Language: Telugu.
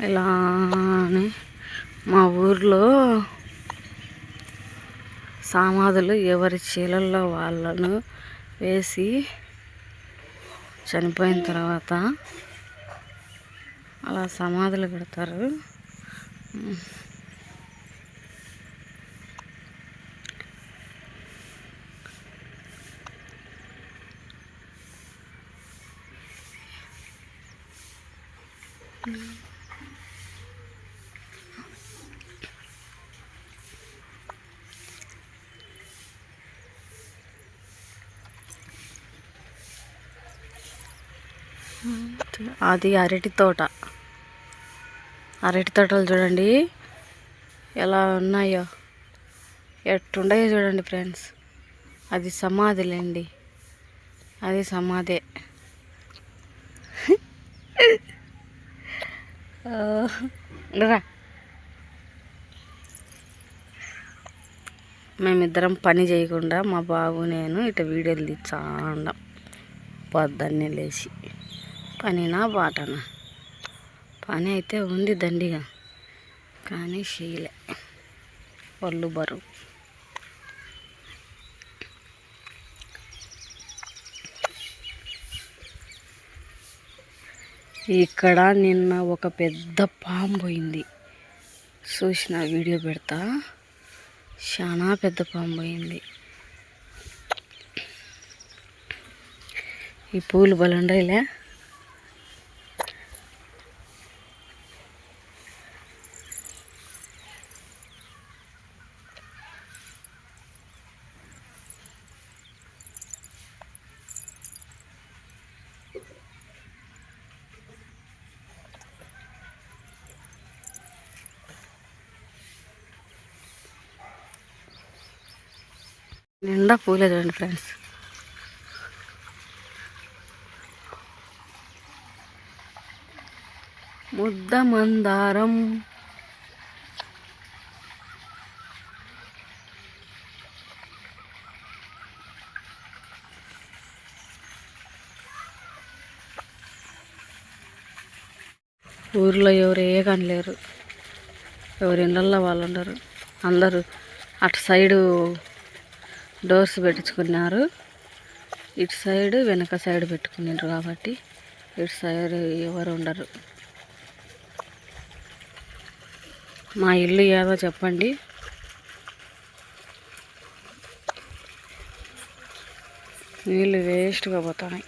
ఇలానే మా ఊర్లో సమాధులు ఎవరి చీలల్లో వాళ్ళను వేసి చనిపోయిన తర్వాత అలా సమాధులు పెడతారు అది అరటి తోట. అరటి తోటలు చూడండి. ఎలా ఉన్నాయో. ఎట్టుండయో చూడండి ఫ్రెండ్స్. అది సమాధిలేండి అది సమాధే. రా. మేమిద్దరం పని చేయకుండా మా బాబు నేను ఇటు వీడియోలు తీర్చాండం పొద్దున్నే లేచి. పనినా బాటనా పని అయితే ఉంది దండిగా కానీ షీలే ఒళ్ళు బరువు. ఇక్కడ నిన్న ఒక పెద్ద పాము పోయింది. చూసిన వీడియో పెడతా? చాలా పెద్ద పాము పోయింది. ఈ పూలు బలుండయిలే నిండా పూలే చూడండి ఫ్రెండ్స్. ముద్ద మందారం. ఊర్లో ఎవరు ఏ లేరు. ఎవరి ఇళ్ళల్లో వాళ్ళు ఉండరు. అందరూ అటు సైడు డోర్స్ పెట్టించుకున్నారు ఇటు సైడ్ వెనక సైడ్ పెట్టుకున్నారు కాబట్టి ఇటు సైడ్ ఎవరు ఉండరు. మా ఇల్లు ఏదో చెప్పండి. నీళ్ళు వేస్ట్గా పోతున్నాయి.